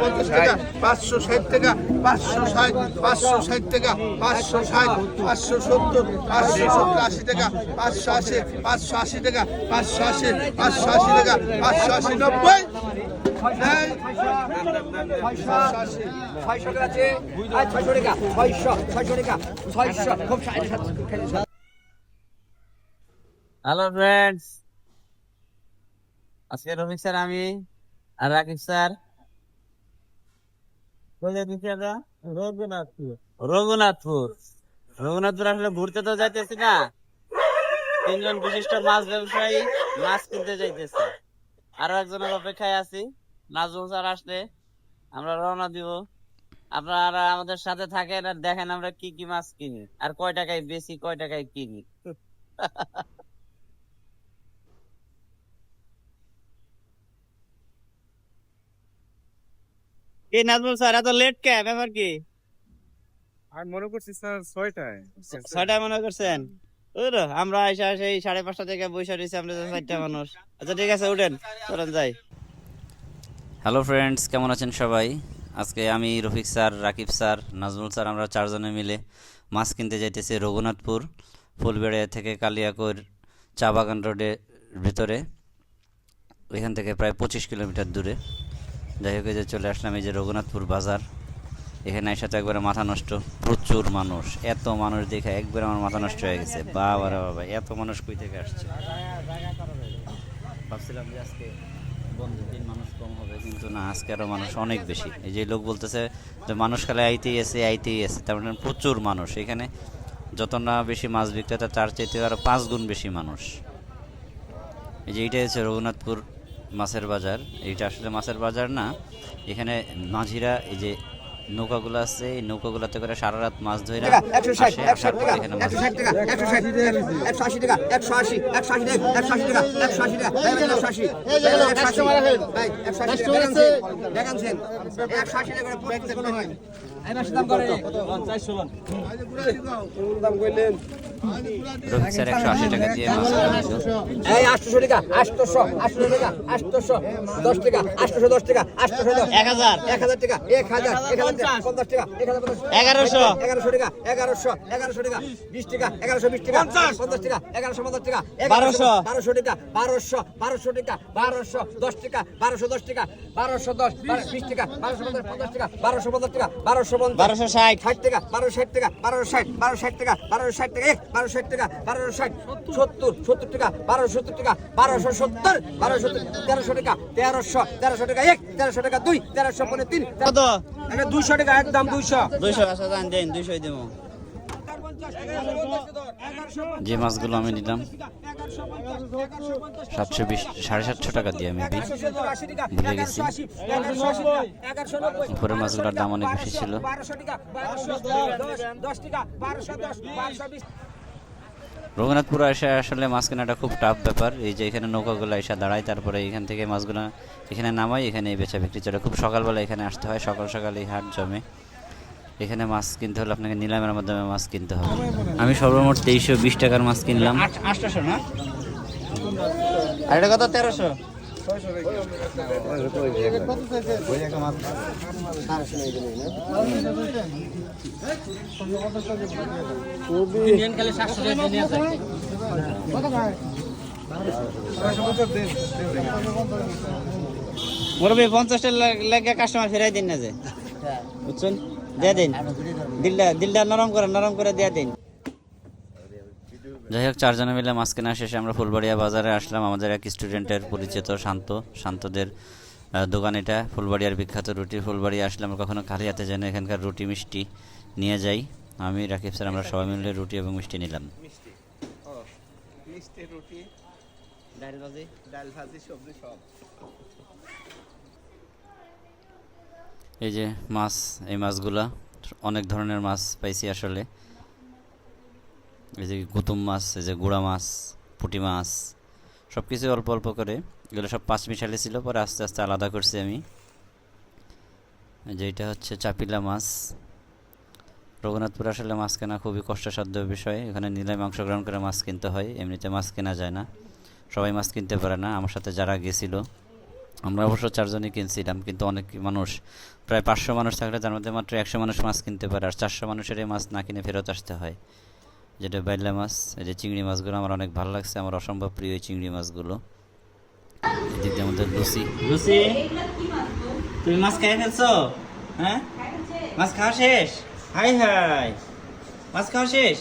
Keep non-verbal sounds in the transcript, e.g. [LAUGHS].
পঞ্চাশ টাকা পাঁচশো ষাট টাকা পাঁচশো ষাট পাঁচশো ষাট টাকা পাঁচশো ষাট পাঁচশো সত্তর পাঁচশো সত্তর আশি টাকা পাঁচশো আশি পাঁচশো আশি টাকা পাঁচশো আশি পাঁচশো আশি টাকা পাঁচশো আশি নব্বই। ছয়শো টাকা আছে। ছয়শো টাকা ছয়শো ছয়শো টাকা ছয়শো খুব সাড়ে সাতশো হ্যালো ফ্রেন্ডস আজকে রফিক স্যার আমি আর রাকিব স্যার রঘুনাথপুর। রঘুনাথপুর। রঘুনাথপুর আসলে ঘুরতে তো যাইতেছি না। তিনজন বিশিষ্ট মাছ ব্যবসায়ী মাছ কিনতে যাইতেছে। আরও একজনের অপেক্ষায় আছি। নাজমুল স্যার আসলে আমরা রওনা দিব। আপনারা আমাদের সাথে থাকেন আর দেখেন আমরা কি কি মাছ কিনি। আর কয় টাকায় বেশি, কয় টাকায় কিনি। [LAUGHS] কি নাজমুল স্যার এত লেট কে? ব্যাপার কি? আমি মনে করছি স্যার ছয়টায়। ছয়টা মনে করছেন? ওই আমরা আইসা সেই সাড়ে পাঁচটা থেকে বৈশা রয়েছি আমরা তো চারটা মানুষ। আচ্ছা ঠিক আছে উঠেন চলেন যাই। হ্যালো ফ্রেন্ডস কেমন আছেন সবাই? আজকে আমি Rafiq sir Rakib sir Nazmul sir আমরা চারজনে মিলে মাছ কিনতে যাইতেছি রঘুনাথপুর ফুলবেড়িয়া থেকে কালিয়াকৈর চা বাগান রোডের ভিতরে। ওইখান থেকে প্রায় পঁচিশ কিলোমিটার দূরে। যাই হোক যে চলে আসলাম এই যে রঘুনাথপুর বাজার। এখানে এসে তো একবারে মাথা নষ্ট। প্রচুর মানুষ। এত মানুষ দেখে একবারে আমার মাথা নষ্ট হয়ে গেছে। বাবা বাবা, এত মানুষ কই থেকে আসছে? ভাবছিলাম যে আজকে বন্ধের দিন মানুষ কম হবে, কিন্তু না, আজকে আরও মানুষ অনেক বেশি। এই যে লোক বলতেছে যে মানুষ খালে আইতেই আছে আইতেই আছে। তার মানে প্রচুর মানুষ। এখানে যত না বেশি মাছ বিক্রেতা, তার চাইতে আরও পাঁচ গুণ বেশি মানুষ। এই যে এইটাই হচ্ছে রঘুনাথপুর মাছের বাজার এইটা আসলে মাছের বাজার না। এখানে মাঝিরা এই যে নৌকাগুলো আছে এই নৌকাগুলোতে করে সারা রাত মাছ ধরে টাকা একশো রফিক স্যার একশো আশি টাকা দিয়ে। এই আটশোশো টাকা আটশোশো আটশো টাকা আটশোশো দশ টাকা আটশোশো দশ টাকা আটশোশো এক হাজার এক হাজার টাকা এক হাজার এক হাজার টাকা পঞ্চাশ টাকা এক হাজার পঞ্চাশ এগারোশো এগারোশো টাকা এগারোশো এগারোশো টাকা বিশ টাকা এগারোশো বিশ টাকা পঞ্চাশ টাকা এগারোশো পঞ্চাশ টাকা বারোশো। বারোশো টাকা বারোশো বারোশো টাকা বারোশো দশ টাকা বারোশো দশ টাকা বারোশো দশ বিশ টাকা বারোশো পঞ্চাশ পঞ্চাশ টাকা বারোশো পঞ্চাশ টাকা বারোশো পঞ্চাশ বারোশো ষাট ষাট টাকা বারোশো ষাট টাকা বারোশো ষাট বারোশো ষাট টাকা বারোশো ষাট টাকা এক বারোশো ষাট টাকা বারোশো ষাট সত্তর সত্তর টাকা বারোশো সত্তর টাকা বারোশো সত্তর বারোশো তেরোশো টাকা তেরোশো তেরোশো টাকা এক তেরোশো টাকা দুই তেরোশো পনেরো তিন দুইশো টাকা একদম দুইশো। দুইশো আচ্ছা দেন দেন দুইশোই দেবো। যে মাছগুলো আমি নিলাম সাতশো বিশ সাড়ে সাতশো টাকা দিয়ে আমি ভুলে গেছি। উপরের মাছগুলোর দাম অনেক বেশি ছিল। রঘুনাথপুর এসে আসলে মাছ কেনাটা খুব টাফ ব্যাপার। এই যে এখানে নৌকাগুলো এসে দাঁড়ায়, তারপরে এখান থেকে মাছগুলো এখানে নামাই এখানে বেচা বিক্রি চলে। খুব সকালবেলা এখানে আসতে হয়, সকাল সকাল এই হাট জমে। এখানে মাছ কিনতে হলে আপনাকে নিলামের মাধ্যমে মাছ কিনতে হবে। আমি সর্বমোট তেইশশো বিশ টাকার মাছ কিনলাম। আর এটা কত তেরোশো? মুরব্বী পঞ্চাশটা লাগে কাস্টমার ফেরাই দিন না যে। বুঝছেন? দিয়ে দিন। দিলটা দিলটা নরম করে নরম করে দিয়ে দিন। যাই হোক চারজনে মিলে মাছ কেনা শেষে আমরা ফুলবাড়িয়া বাজারে আসলাম। আমাদের এক স্টুডেন্টের পরিচিত শান্ত শান্তদের দোকান এটা ফুলবাড়িয়ার বিখ্যাত রুটি ফুলবাড়িয়া। আসলে আমরা কখনো খালি হাতে যাই না এখানকার রুটি মিষ্টি নিয়ে যাই। আমি রাকিব স্যার আমরা সবাই মিলে রুটি এবং মিষ্টি নিলাম। মিষ্টি রুটি ডাল ভাজি। ডাল ভাজি সবজি সব। এই যে মাছ এই মাছগুলা অনেক ধরনের মাছ পাইছি আসলে। এই যে গুতুম মাছ, এই যে গুড়া মাছ, পুঁটি মাছ সব কিছু অল্প অল্প করে। এগুলো সব পাঁচ মিশালি ছিল, পরে আস্তে আস্তে আলাদা করছি আমি। যে এটা হচ্ছে চাপিলা মাছ। রঘুনাথপুর আসলে মাছ কেনা খুবই কষ্টসাধ্য বিষয়। এখানে নিলামে অংশগ্রহণ করে মাছ কিনতে হয়, এমনিতে মাছ কেনা যায় না। সবাই মাছ কিনতে পারে না, আমার সাথে যারা গেছিল। আমরা অবশ্য চারজনই কিনছিলাম, কিন্তু অনেক মানুষ, প্রায় পাঁচশো মানুষ থাকলে তার মধ্যে মাত্র একশো মানুষ মাছ কিনতে পারে, আর চারশো মানুষের এই মাছ না কিনে ফেরত আসতে হয়। যেটা বাইলা মাছ যে চিংড়ি মাছগুলো আমার অনেক ভালো লাগছে। আমার অসম্ভব প্রিয় চিংড়ি মাছগুলো। এদিকে আমাদের লুচি। লুচি? তুমি মাছ খেয়ে ফেলছো? হ্যাঁ? মাছ খাওয়া শেষ? High high. মাছ খাওয়া শেষ?